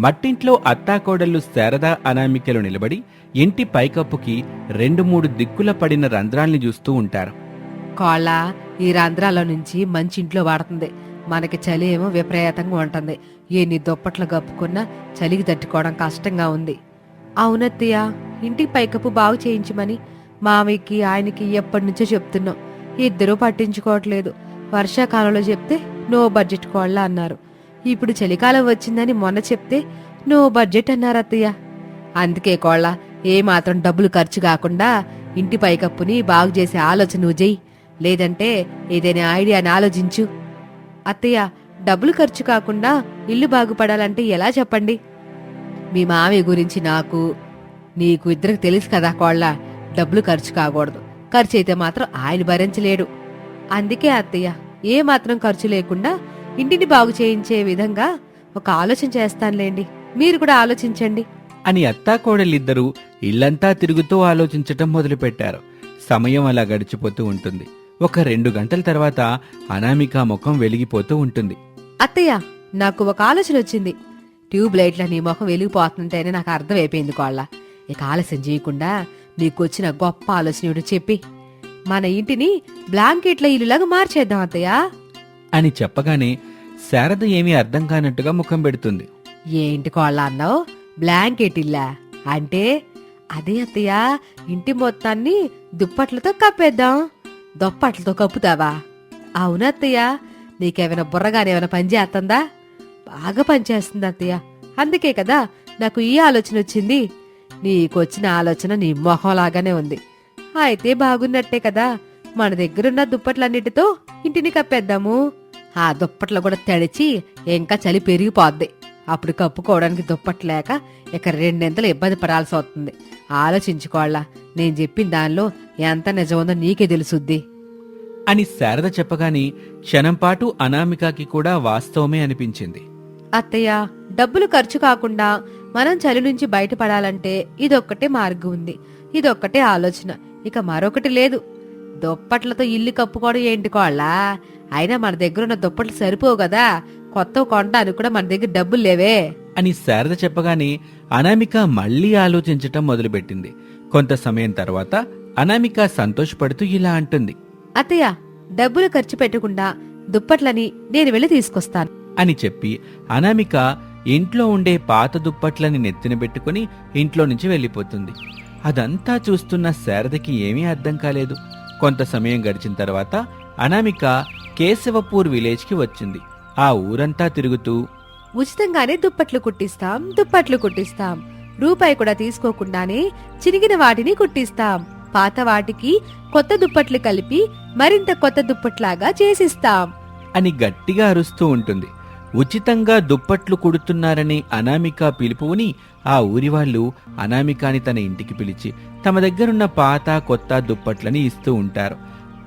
మట్టింట్లో అత్తాకోడళ్ళు శారదా అనామికలు నిలబడి ఇంటి పైకప్పుకి రెండు మూడు దిక్కుల పడిన రంధ్రాల్ని చూస్తూ ఉంటారు. కోళ్ళ ఈ రంధ్రాల నుంచి మంచి ఇంట్లో వాడుతుంది. మనకి చలి ఏమో విపరీతంగా ఉంటుంది. ఎన్ని దుప్పట్లు కప్పుకున్నా చలికి తట్టుకోవడం కష్టంగా ఉంది. అవునత్తయ్య ఇంటి పైకప్పు బాగు చేయించమని మామయ్యకి ఆయనకి ఎప్పటి నుంచో చెప్తున్నాం. ఇద్దరూ పట్టించుకోవట్లేదు. వర్షాకాలంలో చెప్తే నో బడ్జెట్ కోళ్ళ అన్నారు. ఇప్పుడు చలికాలం వచ్చిందని మొన్న చెప్తే నో బడ్జెట్ అన్నారు అత్తయ్య. అందుకే కోళ్ళ ఏ మాత్రం డబ్బులు ఖర్చు కాకుండా ఇంటి పైకప్పుని బాగు చేసే ఆలోచన నువ్వు చెయ్యి. లేదంటే ఏదైనా ఐడియాని ఆలోచించు. అత్తయ్య డబ్బులు ఖర్చు కాకుండా ఇల్లు బాగుపడాలంటే ఎలా చెప్పండి? మీ మామయ్య గురించి నాకు నీకు ఇద్దరికి తెలుసు కదా కోళ్ళ డబ్బులు ఖర్చు కాకూడదు. ఖర్చు అయితే మాత్రం ఆయన భరించలేడు. అందుకే అత్తయ్య ఏ మాత్రం ఖర్చు లేకుండా ఇంటిని బాగు చేయించే విధంగా ఒక ఆలోచన చేస్తానులేండి. మీరు కూడా ఆలోచించండి. అని అత్తాకోడలిద్దరూ ఇల్లంతా తిరుగుతూ ఆలోచించటం మొదలుపెట్టారు. సమయం అలా గడిచిపోతూ ఉంటుంది. ఒక రెండు గంటల తర్వాత అనామిక ముఖం వెలిగిపోతూ ఉంటుంది. అత్తయ్య నాకు ఒక ఆలోచన వచ్చింది. ట్యూబ్ లైట్ల నీ ముఖం వెలిగిపోతుంటేనే నాకు అర్థమైపోయింది కోళ్ళ. ఇక ఆలస్యం చేయకుండా నీకు వచ్చిన గొప్ప ఆలోచన చెప్పి మన ఇంటిని బ్లాంకెట్ల ఇల్లులాగా మార్చేద్దాం అత్తయ్య. అని చెప్పగానే శారద ఏమీ అర్థం కానట్టుగా ముఖం పెడుతుంది. ఏంటి కోళ్ళ అన్నావు? బ్లాంకెట్ ఇల్లా? అంటే అదే అత్తయ్య ఇంటి మొత్తాన్ని దుప్పట్లతో కప్పేద్దాం. దుప్పట్లతో కప్పుతావా? అవునా అత్తయ్య? నీకేమైనా బుర్రగానేమైనా పని చేస్తుందా? బాగా పనిచేస్తుంది అత్తయ్య. అందుకే కదా నాకు ఈ ఆలోచన వచ్చింది. నీకొచ్చిన ఆలోచన నీ మొహంలాగానే ఉంది. అయితే బాగున్నట్టే కదా. మన దగ్గరున్న దుప్పట్లన్నిటితో ఇంటిని కప్పేద్దాము. ఆ దుప్పట్లు కూడా తడిచి ఇంకా చలి పెరిగిపోద్ది. అప్పుడు కప్పుకోవడానికి దుప్పట్లు లేక ఇక రెండింతలు ఇబ్బంది పడాల్సి వస్తుంది. ఆలోచించుకోవాలా నేను చెప్పిన దానిలో ఎంత నిజముందో నీకే తెలుసుద్ది. అని శారద చెప్పగానే క్షణంపాటు అనామికకి కూడా వాస్తవమే అనిపించింది. అత్తయ్య డబ్బులు ఖర్చు కాకుండా మనం చలి నుంచి బయటపడాలంటే ఇదొక్కటే మార్గం ఉంది. ఇదొక్కటే ఆలోచన. ఇక మరొకటి లేదు. దుప్పట్లతో ఇల్లు కప్పుకోవడం ఏంటి కోళ్ళ? అయినా మన దగ్గర ఉన్న దుప్పట్లు సరిపోవు కదా. కొత్త కొంటానికి కూడా మన దగ్గర డబ్బులు లేవే. అని శారద చెప్పగానే అనామిక మళ్ళీ ఆలోచించటం మొదలుపెట్టింది. కొంత సమయం తర్వాత అనామిక సంతోషపడుతూ ఇలా అంటుంది. అత్తయ్య డబ్బులు ఖర్చు పెట్టకుండా దుప్పట్లని నేను వెళ్ళి తీసుకొస్తాను. అని చెప్పి అనామిక ఇంట్లో ఉండే పాత దుప్పట్లని నెత్తిన పెట్టుకుని ఇంట్లో నుంచి వెళ్ళిపోతుంది. అదంతా చూస్తున్న శారదకి ఏమీ అర్థం కాలేదు. కొంత సమయం గడిచిన తర్వాత అనామిక కేశవపూర్ విలేజ్కి వచ్చింది. ఆ ఊరంతా తిరుగుతూ ఉచితంగానే దుప్పట్లు కుట్టిస్తాం దుప్పట్లు కుట్టిస్తాం. రూపాయి కూడా తీసుకోకుండానే చిరిగిన వాటిని కుట్టిస్తాం. పాత వాటికి కొత్త దుప్పట్లు కలిపి మరింత కొత్త దుప్పట్లాగా చేసిస్తాం. అని గట్టిగా అరుస్తూ ఉంటుంది. ఉచితంగా దుప్పట్లు కుడుతున్నారని అనామిక పిలుపుని ఆ ఊరి వాళ్ళు అనామికాని తన ఇంటికి పిలిచి తమ దగ్గరున్న పాత కొత్త దుప్పట్లని ఇస్తూ ఉంటారు.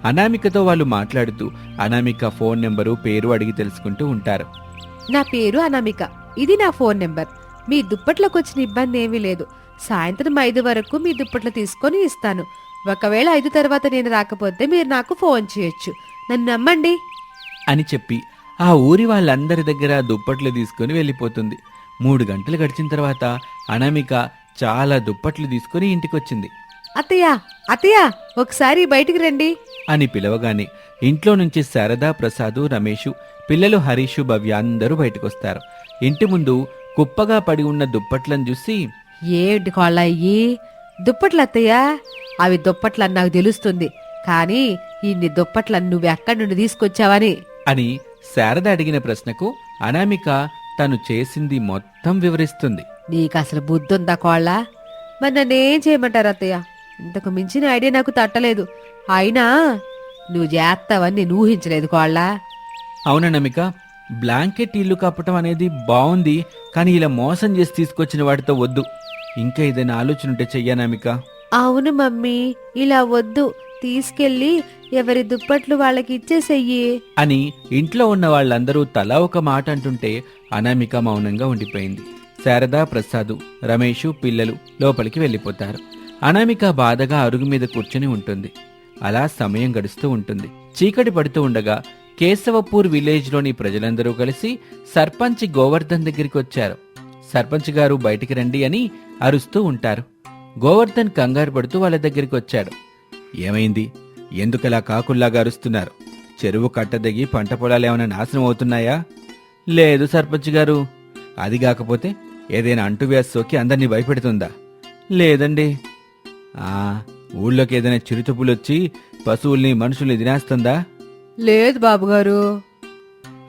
అనామికతో వాళ్ళు మాట్లాడుతూ అనామిక ఫోన్ నెంబరు పేరు అడిగి తెలుసుకుంటూ ఉంటారు. నా పేరు అనామిక. ఇది నా ఫోన్ నెంబర్. మీ దుప్పట్లకు వచ్చిన ఇబ్బంది ఏమీ లేదు. సాయంత్రం ఐదు వరకు మీ దుప్పట్లు తీసుకొని ఇస్తాను. ఒకవేళ ఐదు తర్వాత నేను రాకపోతే మీరు నాకు ఫోన్ చేయొచ్చు. నన్ను నమ్మండి. అని చెప్పి ఆ ఊరి వాళ్ళందరి దగ్గర దుప్పట్లు తీసుకుని వెళ్ళిపోతుంది. మూడు గంటలు గడిచిన తర్వాత అనామిక చాలా దుప్పట్లు తీసుకుని ఇంటికొచ్చింది. అత్తయ్య అత్తయ్య ఒకసారి బయటికి రండి. అని పిలవగానే ఇంట్లో నుంచి శారదా ప్రసాదు రమేషు పిల్లలు హరీషు భవ్య అందరూ బయటకొస్తారు. ఇంటి ముందు కుప్పగా పడి ఉన్న దుప్పట్లను చూసి ఏంటి కోళ్ళ అయ్యి దుప్పట్లు అత్తయ్య అవి దుప్పట్లని నాకు తెలుస్తుంది. కానీ ఇన్ని దుప్పట్లను నువ్వు ఎక్కడి నుండి తీసుకొచ్చావని? అని శారద అడిగిన ప్రశ్నకు అనామిక తను చేసింది మొత్తం వివరిస్తుంది. నీకు అసలు బుద్ధి ఉందా కోళ్ళ? మరి నన్నేం చేయమంటారు అత్తయ్య ఇంతకు మించిన ఐడియా నాకు తట్టలేదు. అయినా నువ్వు చేస్తావని నేను ఊహించలేదు కోళ్ళ. అవుననమిక బ్లాంకెట్ ఇల్లు కప్పటం అనేది బాగుంది కానీ ఇలా మోసం చేసి తీసుకొచ్చిన వాటితో వద్దు. ఇంకా ఏదైనా ఆలోచన ఉంటే చెయ్యనామిక అవును మమ్మీ ఇలా వద్దు. తీసుకెళ్ళి ఎవరి దుప్పట్లు వాళ్ళకి ఇచ్చేసెయ్యి అని ఇంట్లో ఉన్న వాళ్ళందరూ తలా ఒక మాట అంటుంటే అనామిక మౌనంగా ఉండిపోయింది. శారద ప్రసాదు రమేషు పిల్లలు లోపలికి వెళ్ళిపోతారు. అనామిక బాధగా అరుగు మీద కూర్చుని ఉంటుంది. అలా సమయం గడుస్తూ ఉంటుంది. చీకటి పడుతూ ఉండగా కేశవపూర్ విలేజ్లోని ప్రజలందరూ కలిసి సర్పంచ్ గోవర్ధన్ దగ్గరికి వచ్చారు. సర్పంచ్ గారు బయటికి రండి అని అరుస్తూ ఉంటారు. గోవర్ధన్ కంగారు పడుతూ వాళ్ళ దగ్గరికి వచ్చాడు. ఏమైంది? ఎందుకలా కాకుల్లాగా అరుస్తున్నారు? చెరువు కట్టదగి పంట పొలాలు ఏమైనా నాశనం అవుతున్నాయా? లేదు సర్పంచ్ గారు. అది కాకపోతే ఏదైనా అంటువ్యాధి సోకి అందరినీ భయపెడుతుందా? లేదండి. ఆ ఊళ్ళోకి ఏదైనా చిరుతపులొచ్చి పశువుల్ని మనుషుల్ని తినేస్తుందా? లేదు బాబుగారు.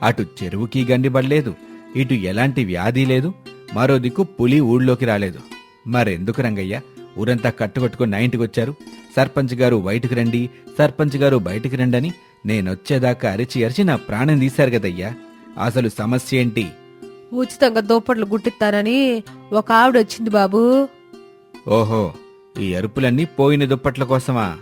అటు చెరువుకి గండిపడలేదు ఇటు ఎలాంటి వ్యాధి లేదు మరో దిక్కు పులి ఊళ్ళోకి రాలేదు. మరెందుకు రంగయ్య? ఊరంతా కట్టుకొట్టుకుని నా ఇంటికి వచ్చారు సర్పంచ్ గారు బయటికి రండి సర్పంచ్ గారు బయటికి రండి అని నేనొచ్చేదాకా అరిచి అరిచి నా ప్రాణం తీశారు కదయ్యా. అసలు సమస్య ఏంటి? ఉచితంగా దుప్పట్లు గుట్టిస్తానని ఒక ఆవిడ వచ్చింది బాబు. ఓహో ఈ అరుపులన్నీ పోయిన దుప్పట్ల కోసమా?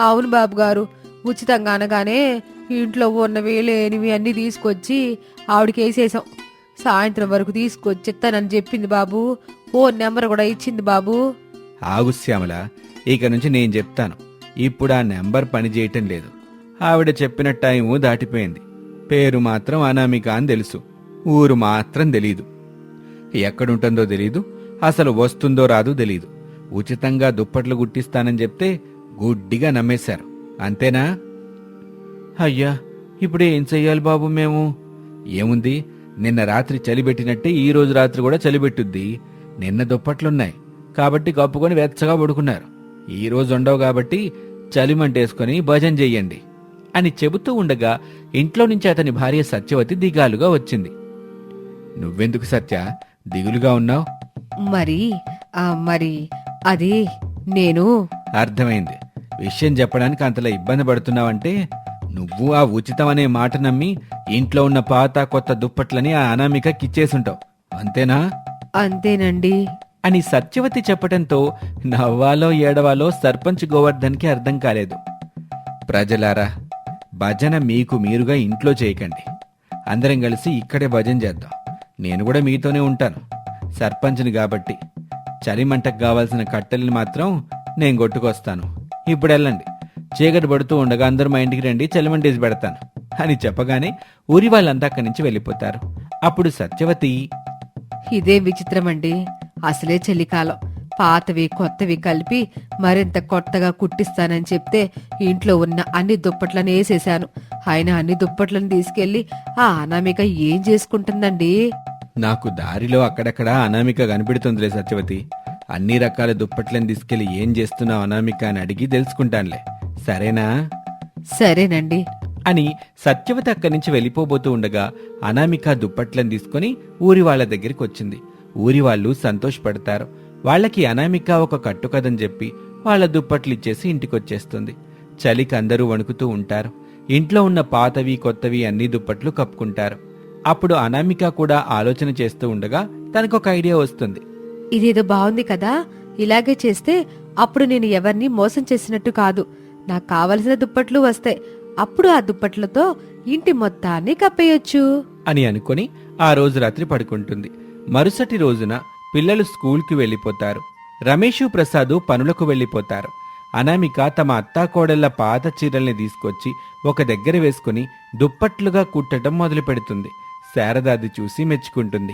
అవును బాబు గారు ఉచితంగా అనగానే ఇంట్లో ఉన్నవి లేనివి అన్ని తీసుకొచ్చి ఆవిడకి వేసేసాం. సాయంత్రం వరకు తీసుకొచ్చి ఇస్తానని చెప్పింది బాబు. ఫోన్ నెంబర్ కూడా ఇచ్చింది బాబు. ఆగు శ్యామల ఇక నుంచి నేను చెప్తాను. ఇప్పుడు ఆ నెంబర్ పనిచేయటం లేదు. ఆవిడ చెప్పిన టైము దాటిపోయింది. పేరు మాత్రం అనామిక అని తెలుసు. ఊరు మాత్రం తెలీదు. ఎక్కడుంటుందో తెలీదు. అసలు వస్తుందో రాదో తెలీదు. ఉచితంగా దుప్పట్లు గుట్టిస్తానని చెప్తే గుడ్డిగా నమ్మేశారు. అంతేనా? అయ్యా ఇప్పుడు ఏం చెయ్యాలి బాబు మేము? ఏముంది? నిన్న రాత్రి చలిబెట్టినట్టే ఈ రోజు రాత్రి కూడా చలిబెట్టుద్ది నిన్న దుప్పట్లున్నాయి. కాబట్టి కప్పుకొని వెచ్చగా పడుకున్నారు. ఈ రోజు ఉండవు కాబట్టి చలిమంటేసుకొని భజన చెయ్యండి అని చెబుతూ ఉండగా ఇంట్లో నుంచి అతని భార్య సత్యవతి దిగాలుగా వచ్చింది. నువ్వెందుకు సత్య? దిగులుగా ఉన్నావు? మరి మరి అది నేను. అర్థమైంది. విషయం చెప్పడానికి అంతలా ఇబ్బంది పడుతున్నావంటే నువ్వు ఆ ఉచితం అనే మాట నమ్మి ఇంట్లో ఉన్న పాత కొత్త దుప్పట్లని ఆ అనామికకి ఇచ్చేసుంటావు అంతేనా? అంతేనండి. అని సత్యవతి చెప్పటంతో నవ్వాలో ఏడవాలో సర్పంచ్ గోవర్ధన్కి అర్థం కాలేదు. ప్రజలారా భజన మీకు మీరుగా ఇంట్లో చేయకండి. అందరం కలిసి ఇక్కడే భజన చేద్దాం. నేను కూడా మీతోనే ఉంటాను. సర్పంచ్ని కాబట్టి. చలిమంటకు కావాల్సిన కట్టెల్ని మాత్రం నేను కొట్టుకొస్తాను. ఇప్పుడు వెళ్ళండి. చీకటి పడుతూ ఉండగా అందరూ మా ఇంటికి రండి చలిమంటేసి పెడతాను అని చెప్పగానే ఊరి వాళ్ళంతా అక్కడి నుంచి వెళ్ళిపోతారు. అప్పుడు సత్యవతి ఇదే విచిత్రమండి. అసలే చలికాలం. పాతవి కొత్తవి కలిపి మరింత కొత్తగా కుట్టిస్తానని చెప్తే ఇంట్లో ఉన్న అన్ని దుప్పట్లను వేసేశాను. ఆయన అన్ని దుప్పట్లను తీసుకెళ్ళి ఆ అనామిక ఏం చేసుకుంటుందండి? నాకు దారిలో అక్కడక్కడ అనామిక కనిపెడుతుందిలే సత్యవతి. అన్ని రకాల దుప్పట్లను తీసుకెళ్ళి ఏం చేస్తున్నావు అనామిక అని అడిగి తెలుసుకుంటానులే. సరేనా? సరేనండి. అని సత్యవతి అక్కడి నుంచి వెళ్ళిపోబోతూ ఉండగా అనామిక దుప్పట్లను తీసుకొని ఊరి వాళ్ళ దగ్గరికి వచ్చింది. ఊరి వాళ్ళు సంతోషపడతారు. వాళ్ళకి అనామిక ఒక కట్టుకదని చెప్పి వాళ్ళ దుప్పట్లు ఇచ్చేసి ఇంటికొచ్చేస్తుంది. చలికి అందరూ వణుకుతూ ఉంటారు. ఇంట్లో ఉన్న పాతవి కొత్తవి అన్ని దుప్పట్లు కప్పుకుంటారు. అప్పుడు అనామిక కూడా ఆలోచన చేస్తూ ఉండగా తనకొక ఐడియా వస్తుంది. ఇదేదో బాగుంది కదా. ఇలాగే చేస్తే అప్పుడు నేను ఎవరిని మోసం చేసినట్టు కాదు. నాకు కావలసిన దుప్పట్లు వస్తాయి. అప్పుడు ఆ దుప్పట్లతో ఇంటి మొత్తాన్ని కప్పేయొచ్చు. అని అనుకొని ఆ రోజు రాత్రి పడుకుంటుంది. మరుసటి రోజున పిల్లలు స్కూల్కి వెళ్ళిపోతారు. రమేషు ప్రసాదు పనులకు వెళ్ళిపోతారు. అనామిక తమ అత్తాకోడళ్ళ పాత చీరల్ని తీసుకొచ్చి ఒక దగ్గర వేసుకుని దుప్పట్లుగా కుట్టడం మొదలు పెడుతుంది. శారదాది చూసి మెచ్చుకుంటుంది.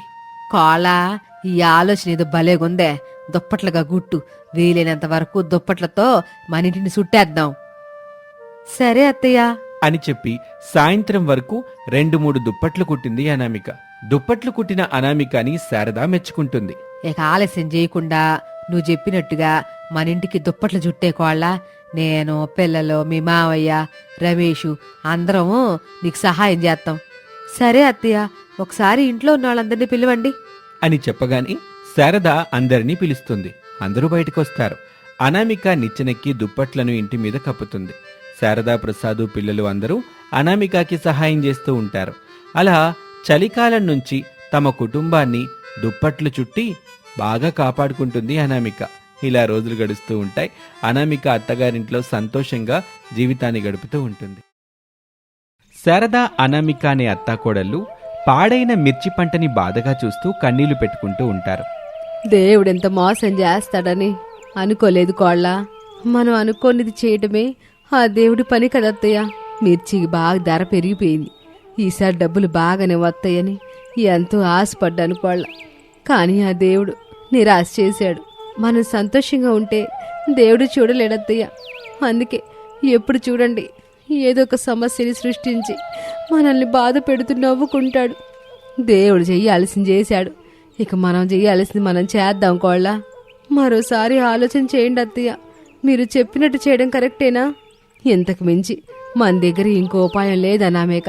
కోలా ఈ ఆలోచన ఏదో భలేగుందే. దుప్పట్లుగా గుట్టు వీలైనంత వరకు దుప్పట్లతో మన ఇంటిని సుట్టేద్దాం సరే అత్తయ్య. అని చెప్పి సాయంత్రం వరకు రెండు మూడు దుప్పట్లు కుట్టింది అనామిక. దుప్పట్లు కుట్టిన అనామికని శారద మెచ్చుకుంటుంది. ఇక ఆలస్యం చేయకుండా నువ్వు చెప్పినట్టుగా మన ఇంటికి దుప్పట్లు చుట్టే కోళ్ళ నేను పిల్లలు మీ మావయ్య రమేషు అందరము నీకు సహాయం చేస్తాం. సరే అత్తయ్య ఒకసారి ఇంట్లో ఉన్న వాళ్ళందరినీ పిలవండి. అని చెప్పగానే శారద అందరినీ పిలుస్తుంది. అందరూ బయటకొస్తారు. అనామిక నిచ్చెనెక్కి దుప్పట్లను ఇంటి మీద కప్పుతుంది. శారదా ప్రసాదు పిల్లలు అందరూ అనామికకి సహాయం చేస్తూ ఉంటారు. అలా చలికాలం నుంచి తమ కుటుంబాన్ని దుప్పట్లు చుట్టి బాగా కాపాడుకుంటుంది అనామిక. ఇలా రోజులు గడుస్తూ ఉంటాయి. అనామిక అత్తగారింట్లో సంతోషంగా జీవితాన్ని గడుపుతూ ఉంటుంది. శారదా అనామిక అనే అత్తాకోడళ్ళు పాడైన మిర్చి పంటని బాధగా చూస్తూ కన్నీళ్ళు పెట్టుకుంటూ ఉంటారు. దేవుడెంత మోసం చేస్తాడని అనుకోలేదు కోళ్ళ. మనం అనుకోనిది చేయటమే ఆ దేవుడి పని కదత్తయ్య. మిర్చికి బాగా ధర పెరిగిపోయింది. ఈసారి డబ్బులు బాగానే వస్తాయని ఎంతో ఆశపడ్డాను కోళ్ళ. కానీ ఆ దేవుడు నిరాశ చేశాడు. మనం సంతోషంగా ఉంటే దేవుడు చూడలేడత్తయ్య. అందుకే ఎప్పుడు చూడండి ఏదో ఒక సమస్యని సృష్టించి మనల్ని బాధ పెడుతూ నవ్వుకుంటాడు. దేవుడు చెయ్యాల్సింది చేశాడు. ఇక మనం చెయ్యాల్సింది మనం చేద్దాం కోళ్ళ. మరోసారి ఆలోచన చేయండి అత్తయ్య. మీరు చెప్పినట్టు చేయడం కరెక్టేనా? ఇంతకు మించి మన దగ్గర ఇంకో ఉపాయం లేదనామేక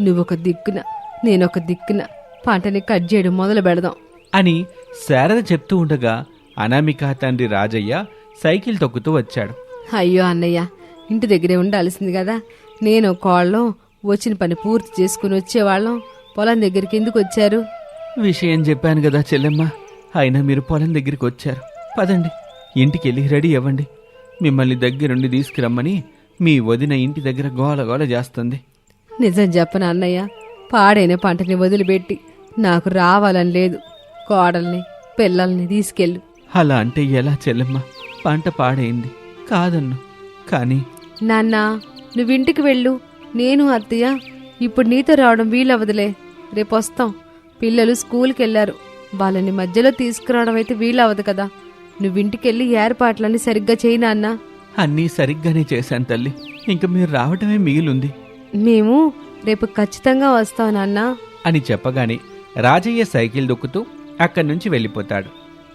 నువ్వొక దిక్కున నేనొక దిక్కున పంటని కట్ చేయడం మొదలు పెడదాం. అని శారద చెప్తూ ఉండగా అనామిక తండ్రి రాజయ్య సైకిల్ తొక్కుతూ వచ్చాడు. అయ్యో అన్నయ్య ఇంటి దగ్గరే ఉండాల్సింది కదా. నేను కోళ్ళం వచ్చిన పని పూర్తి చేసుకుని వచ్చేవాళ్ళం. పొలం దగ్గరికి ఎందుకు వచ్చారు? విషయం చెప్పాను కదా చెల్లెమ్మ. అయినా మీరు పొలం దగ్గరికి వచ్చారు. పదండి ఇంటికి వెళ్ళి రెడీ అవ్వండి. మిమ్మల్ని దగ్గరుండి తీసుకురమ్మని మీ వదిన ఇంటి దగ్గర గోల గోల చేస్తుంది. నిజం చెప్పను అన్నయ్య? పాడైన పంటని వదిలిపెట్టి నాకు రావాలని లేదు. కోడల్ని పిల్లల్ని తీసుకెళ్ళు. అలా అంటే ఎలా చెల్లెమ్మ? పంట పాడైంది. కాదన్ను. కానీ నాన్న నువ్వు ఇంటికి వెళ్ళు. నేను అత్తయ్య ఇప్పుడు నీతో రావడం వీలవదులే రేపు వస్తాం పిల్లలు స్కూల్కి వెళ్ళారు వాళ్ళని మధ్యలో తీసుకురావడం అయితే వీలవదు కదా. నువ్వు ఇంటికి వెళ్ళి ఏర్పాట్లన్నీ సరిగ్గా చేయి నాన్న. అన్నీ సరిగ్గానే చేశాను తల్లి. ఇంక మీరు రావటమే మిగిలుంది. మేము రేపు ఖచ్చితంగా వస్తాం నాన్న. అని చెప్పగానే రాజయ్య సైకిల్ దొక్కుతూ అక్కడి నుంచి వెళ్ళిపోతాడు.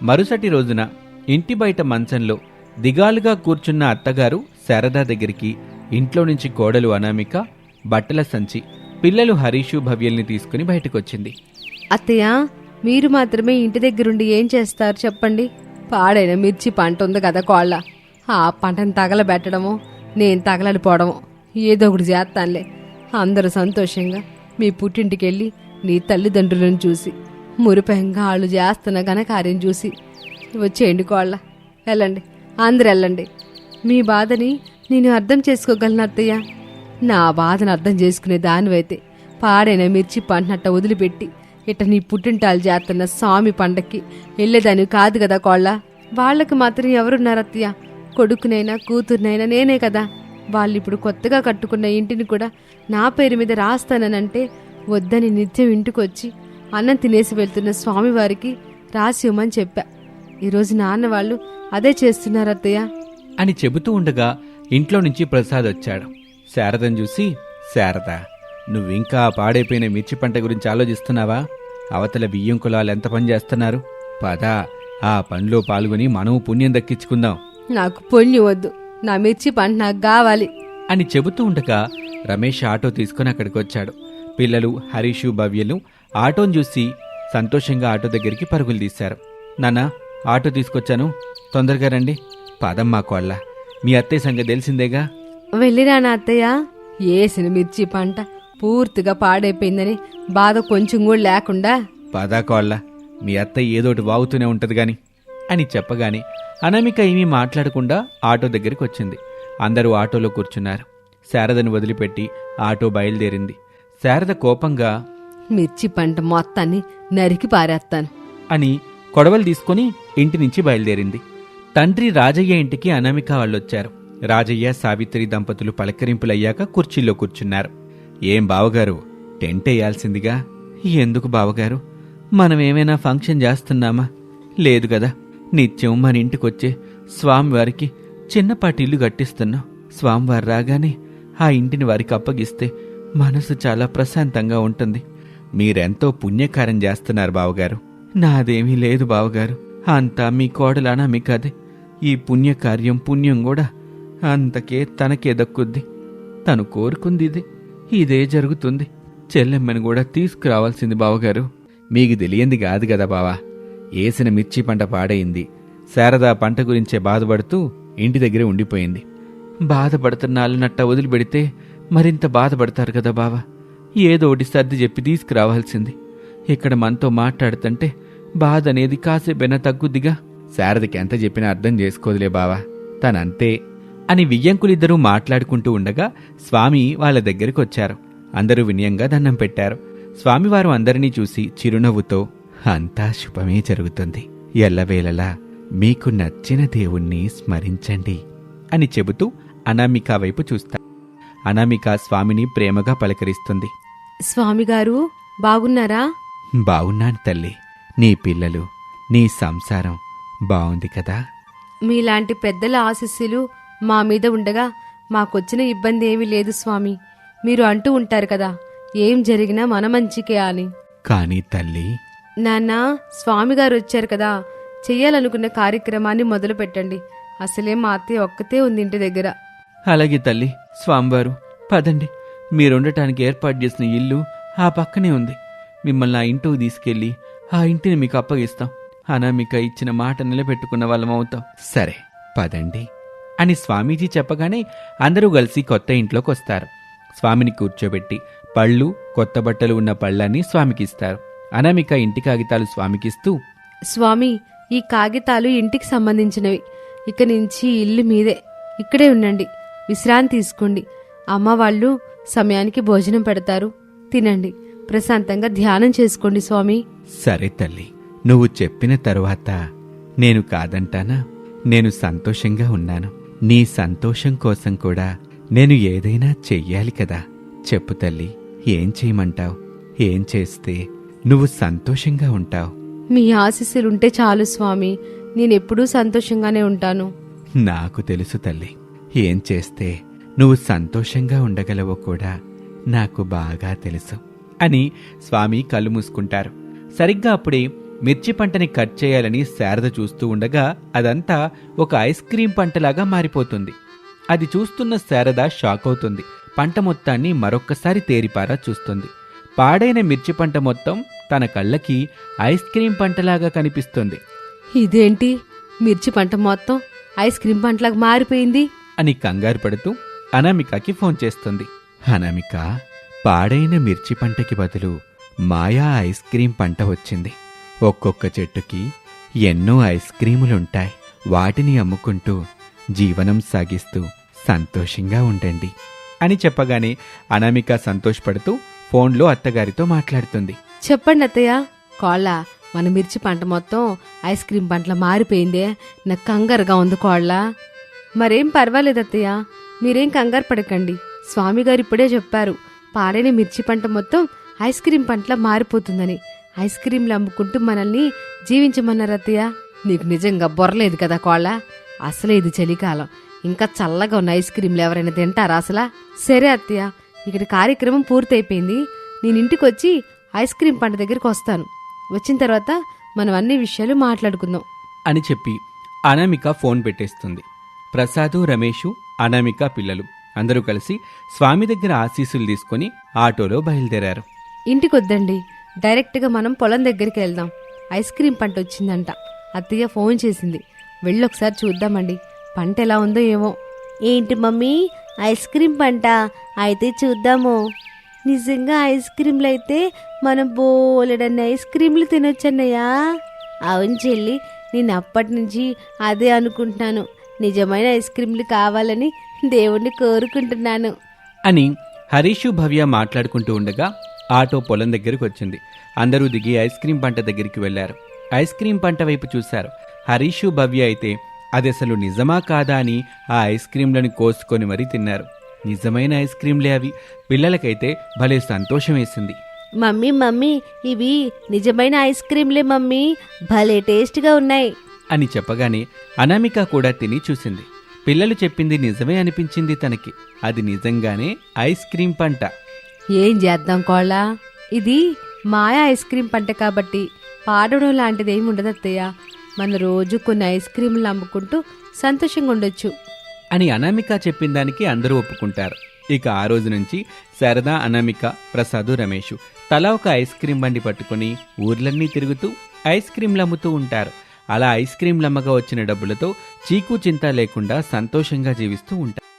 మరుసటి రోజున ఇంటి బయట మంచంలో దిగాలుగా కూర్చున్న అత్తగారు శారదా దగ్గరికి ఇంట్లో నుంచి కోడలు అనామిక బట్టల సంచి పిల్లలు హరీషు భవ్యల్ని తీసుకుని బయటకొచ్చింది. అత్తయ్య మీరు మాత్రమే ఇంటి దగ్గరుండి ఏం చేస్తారు చెప్పండి. పాడైన మిర్చి పంట ఉంది కదా కోళ్ళ. ఆ పంటను తగలబెట్టడమో నేను తగలడిపోవడమో ఏదో ఒకటి చేస్తానులే. అందరూ సంతోషంగా మీ పుట్టింటికి వెళ్ళి నీ తల్లిదండ్రులను చూసి మురిపంగా వాళ్ళు చేస్తున్న ఘనకార్యం చూసి వచ్చేయండి కోళ్ళ. వెళ్ళండి అందరు వెళ్ళండి. మీ బాధని నేను అర్థం చేసుకోగలను అత్తయ్య. నా బాధను అర్థం చేసుకునే దానివైతే పాడైన మిర్చి పంటనట్ట వదిలిపెట్టి ఇట్ట నీ పుట్టింటాలు చేస్తున్న స్వామి పండక్కి వెళ్ళేదాన్ని కాదు కదా కోళ్ళ. వాళ్ళకి మాత్రం ఎవరున్నారు అత్తయ్య? కొడుకునైనా కూతుర్నైనా నేనే కదా. వాళ్ళు ఇప్పుడు కొత్తగా కట్టుకున్న ఇంటిని కూడా నా పేరు మీద రాస్తాననంటే వద్దని నిత్యం ఇంటికొచ్చి అన్నం తినేసి వెళ్తున్న స్వామివారికి రాసి ఇవ్వమని చెప్పా. ఈరోజు నాన్న వాళ్ళు అదే చేస్తున్నారు అత్తయ్య. అని చెబుతూ ఉండగా ఇంట్లో నుంచి ప్రసాద్ వచ్చాడు. శారదను చూసి శారద నువ్వింకా పాడైపోయిన మిర్చి పంట గురించి ఆలోచిస్తున్నావా? అవతల బియ్యం కులాలు ఎంత పని చేస్తున్నారు? పద ఆ పనిలో పాల్గొని మనము పుణ్యం దక్కించుకుందాం. నాకు పొణ్యం వద్దు. నా మిర్చి పంట నాకు కావాలి. అని చెబుతూ ఉండగా రమేష్ ఆటో తీసుకుని అక్కడికి వచ్చాడు. పిల్లలు హరీషు భవ్యలు ఆటోను చూసి సంతోషంగా ఆటో దగ్గరికి పరుగులు తీశారు. నాన్న ఆటో తీసుకొచ్చాను. తొందరగా రండి. పదమ్మా కోళ్ళ మీ అత్తయ్య సంగతి తెలిసిందేగా? వెళ్ళిరానా అత్తయ్య. ఏసిన మిర్చి పంట పూర్తిగా పాడైపోయిందని బాధ కొంచెం కూడా లేకుండా. పదా కోళ్ళ మీ అత్తయ్య ఏదోటి వాగుతూనే ఉంటది గాని. అని చెప్పగానే అనామిక ఏమీ మాట్లాడకుండా ఆటో దగ్గరికి వచ్చింది. అందరూ ఆటోలో కూర్చున్నారు. శారదను వదిలిపెట్టి ఆటో బయలుదేరింది. శారద కోపంగా మిర్చి పంట మొత్తాన్ని నరికి పారేస్తాను అని కొడవలు తీసుకుని ఇంటి నుంచి బయలుదేరింది. తండ్రి రాజయ్య ఇంటికి అనామిక వాళ్ళొచ్చారు. రాజయ్య సావిత్రి దంపతులు పలకరింపులయ్యాక కుర్చీలో కూర్చున్నారు. ఏం బావగారు టెంట్ వేయాల్సిందిగా? ఎందుకు బావగారు? మనం ఏమైనా ఫంక్షన్ చేస్తున్నామా? లేదు కదా. నిత్యం మన ఇంటికొచ్చే స్వామివారికి చిన్నపాటి ఇల్లు కట్టిస్తున్నాం స్వామివారు రాగానే ఆ ఇంటిని వారికి అప్పగిస్తే మనసు చాలా ప్రశాంతంగా ఉంటుంది. మీరెంతో పుణ్యకార్యం చేస్తున్నారు బావగారు. నాదేమీ లేదు బావగారు. అంతా మీ కోడలానా మీ కదే. ఈ పుణ్యకార్యం పుణ్యం కూడా అంతకే తనకే దక్కుద్ది. తను కోరుకుంది ఇదే. ఇదే జరుగుతుంది. చెల్లెమ్మని కూడా తీసుకురావాల్సింది బావగారు. మీకు తెలియంది కాదు కదా బావా. ఏసిన మిర్చి పంట పాడైంది. శారద పంట గురించే బాధపడుతూ ఇంటి దగ్గరే ఉండిపోయింది. బాధపడుతున్నాళ్ళు నట్ట వదిలిపెడితే మరింత బాధపడతారు కదా బావా. ఏదో ఒకటి సర్ది చెప్పి తీసుకురావాల్సింది. ఇక్కడ మనతో మాట్లాడుతుంటే బాధ అనేది కాసేపైనా తగ్గుద్దిగా. శారదకి ఎంత చెప్పినా అర్థం చేసుకోదులే బావా. తనంతే. అని వియ్యంకులిద్దరూ మాట్లాడుకుంటూ ఉండగా స్వామి వాళ్ళ దగ్గరికి వచ్చారు. అందరూ వినయంగా దండం పెట్టారు. స్వామివారు అందరినీ చూసి చిరునవ్వుతో అంతా శుభమే జరుగుతుంది. ఎల్లవేళలా మీకు నచ్చిన దేవుణ్ణి స్మరించండి అని చెబుతూ అనామిక వైపు చూస్తారు అనామిక స్వామిని ప్రేమగా పలకరిస్తుంది. స్వామిగారు బాగున్నారా? బాగున్నాను తల్లి. నీ పిల్లలు నీ సంసారం బాగుంది కదా? మీలాంటి పెద్దల ఆశీస్సులు మా మీద ఉండగా మాకొచ్చిన ఇబ్బంది ఏమీ లేదు స్వామి. మీరు అంటూ ఉంటారు కదా ఏం జరిగినా మన మంచికే అని. కానీ తల్లి నాన్న స్వామి గారు వచ్చారు కదా. చెయ్యాలనుకున్న కార్యక్రమాన్ని మొదలు పెట్టండి. అసలే మా అత్తయ్య ఒక్కతే ఉంది ఇంటి దగ్గర. అలాగే తల్లి స్వామివారు. పదండి. మీరుండటానికి ఏర్పాటు చేసిన ఇల్లు ఆ పక్కనే ఉంది. మిమ్మల్ని ఆ ఇంటికి తీసుకెళ్ళి ఆ ఇంటిని మీకు అప్పగిస్తాం. అనామిక ఇచ్చిన మాట నిలబెట్టుకున్న వాళ్ళం అవుతాం. సరే పదండి. అని స్వామీజీ చెప్పగానే అందరూ కలిసి కొత్త ఇంట్లోకి వస్తారు. స్వామిని కూర్చోబెట్టి పళ్ళు కొత్త బట్టలు ఉన్న పళ్ళన్నీ స్వామికిస్తారు అనామిక ఇంటి కాగితాలు స్వామికిస్తూ స్వామి ఈ కాగితాలు ఇంటికి సంబంధించినవి. ఇక నుంచి ఇల్లు మీదే. ఇక్కడే ఉండండి. విశ్రాంతి తీసుకోండి. అమ్మ వాళ్ళు సమయానికి భోజనం పెడతారు. తినండి. ప్రశాంతంగా ధ్యానం చేసుకోండి స్వామి. సరే తల్లి. నువ్వు చెప్పిన తరువాత నేను కాదంటానా? నేను సంతోషంగా ఉన్నాను. నీ సంతోషం కోసం కూడా నేను ఏదైనా చెయ్యాలి కదా. చెప్పు తల్లి. ఏం చేయమంటావు? ఏం చేస్తే నువ్వు సంతోషంగా ఉంటావు. మీ ఆశీస్సులుంటే చాలు స్వామి. నేనెప్పుడూ సంతోషంగానే ఉంటాను. నాకు తెలుసు తల్లి. ఏం చేస్తే నువ్వు సంతోషంగా ఉండగలవో కూడా నాకు బాగా తెలుసు అని స్వామి కళ్ళు మూసుకుంటారు. సరిగ్గా అప్పుడే మిర్చి పంటని కట్ చేయాలని శారద చూస్తూ ఉండగా అదంతా ఒక ఐస్ క్రీం పంటలాగా మారిపోతుంది. అది చూస్తున్న శారద షాక్ అవుతుంది. పంట మొత్తాన్ని మరొక్కసారి తేరిపారా చూస్తుంది. పాడైన మిర్చి పంట మొత్తం తన కళ్ళకి ఐస్ క్రీం పంటలాగా కనిపిస్తుంది. ఇదేంటి? మిర్చి పంట మొత్తం ఐస్ క్రీమ్ పంటలాగా మారిపోయింది. అని కంగారు పడుతూ అనామికకి ఫోన్ చేస్తుంది. అనామిక పాడైన మిర్చి పంటకి బదులు మాయా ఐస్ క్రీం పంట వచ్చింది. ఒక్కొక్క చెట్టుకి ఎన్నో ఐస్ క్రీములుంటాయి. వాటిని అమ్ముకుంటూ జీవనం సాగిస్తూ సంతోషంగా ఉండండి. అని చెప్పగానే అనామిక సంతోషపడుతూ ఫోన్లో అత్తగారితో మాట్లాడుతుంది. చెప్పండి అత్తయ్య కోళ్ళ మన మిర్చి పంట మొత్తం ఐస్ క్రీమ్ పంటల మారిపోయిందే నాకు కంగారుగా ఉంది కోళ్ళ. మరేం పర్వాలేదు అత్తయ్య మీరేం కంగారు పడకండి. స్వామి గారు ఇప్పుడే చెప్పారు పాడైన మిర్చి పంట మొత్తం ఐస్ క్రీమ్ పంటలా మారిపోతుందని. ఐస్ క్రీంలు అమ్ముకుంటూ మనల్ని జీవించమన్నారు అత్తయ్య. నీకు నిజంగా బొర్రలేదు కదా కోళ్ళ? అసలే ఇది చలికాలం. ఇంకా చల్లగా ఉన్న ఐస్ క్రీంలు ఎవరైనా తింటారా అసలా? సరే అత్తయ్య ఇక్కడ కార్యక్రమం పూర్తయిపోయింది. నేను ఇంటికి వచ్చి ఐస్ క్రీం పంట దగ్గరికి వస్తాను. వచ్చిన తర్వాత మనం అన్ని విషయాలు మాట్లాడుకుందాం. అని చెప్పి అనామిక ఫోన్ పెట్టేస్తుంది. ప్రసాదు రమేషు అనామిక పిల్లలు అందరూ కలిసి స్వామి దగ్గర ఆశీస్సులు తీసుకొని ఆటోలో బయలుదేరారు. ఇంటికి వద్దండి డైరెక్ట్గా మనం పొలం దగ్గరికి వెళ్దాం. ఐస్ క్రీం పంట వచ్చిందంట. అత్తయ్య ఫోన్ చేసింది. వెళ్ళి ఒకసారి చూద్దామండి. పంట ఎలా ఉందో ఏమో. ఏంటి మమ్మీ? ఐస్ క్రీం పంట అయితే చూద్దాము. నిజంగా ఐస్ క్రీమ్లు అయితే మనం బోలెడన్ని ఐస్ క్రీమ్లు తినొచ్చన్నయ్యా. అవును చెల్లి నేను అప్పటి నుంచి అదే అనుకుంటున్నాను. నిజమైన ఐస్ క్రీమ్లు కావాలని దేవుణ్ణి కోరుకుంటున్నాను. అని హరీషు భవ్య మాట్లాడుకుంటూ ఉండగా ఆటో పొలం దగ్గరకు వచ్చింది. అందరూ దిగి ఐస్ క్రీం పంట దగ్గరికి వెళ్ళారు ఐస్ క్రీం పంట వైపు చూశారు. హరీషు భవ్య అయితే అది అసలు నిజమా కాదా అని ఆ ఐస్ క్రీంలను కోసుకొని మరీ తిన్నారు. నిజమైన ఐస్ క్రీంలే అవి. పిల్లలకైతే భలే సంతోషం వేసింది మమ్మీ మమ్మీ ఇవి నిజమైన ఐస్ క్రీంలే మమ్మీ. భలే టేస్ట్గా ఉన్నాయి. అని చెప్పగానే అనామిక కూడా తిని చూసింది. పిల్లలు చెప్పింది నిజమే అనిపించింది తనకి. అది నిజంగానే ఐస్ క్రీం పంట. ఏం చేద్దాం కోళ్ళ? ఇది మాయా ఐస్ క్రీం పంట కాబట్టి పాడడం లాంటిది ఏమి ఉండదు అత్తయ్య మన రోజు కొన్ని ఐస్ క్రీంలు అమ్ముకుంటూ సంతోషంగా ఉండొచ్చు. అని అనామిక చెప్పిన దానికి అందరూ ఒప్పుకుంటారు. ఇక ఆ రోజు నుంచి శరదా అనామిక ప్రసాదు రమేష్ తలా ఒక ఐస్ క్రీమ్ బండి పట్టుకుని ఊర్లన్నీ తిరుగుతూ ఐస్ క్రీంలు అమ్ముతూ ఉంటారు. అలా ఐస్ క్రీంలు అమ్మగా వచ్చిన డబ్బులతో చీకు చింత లేకుండా సంతోషంగా జీవిస్తూ ఉంటారు.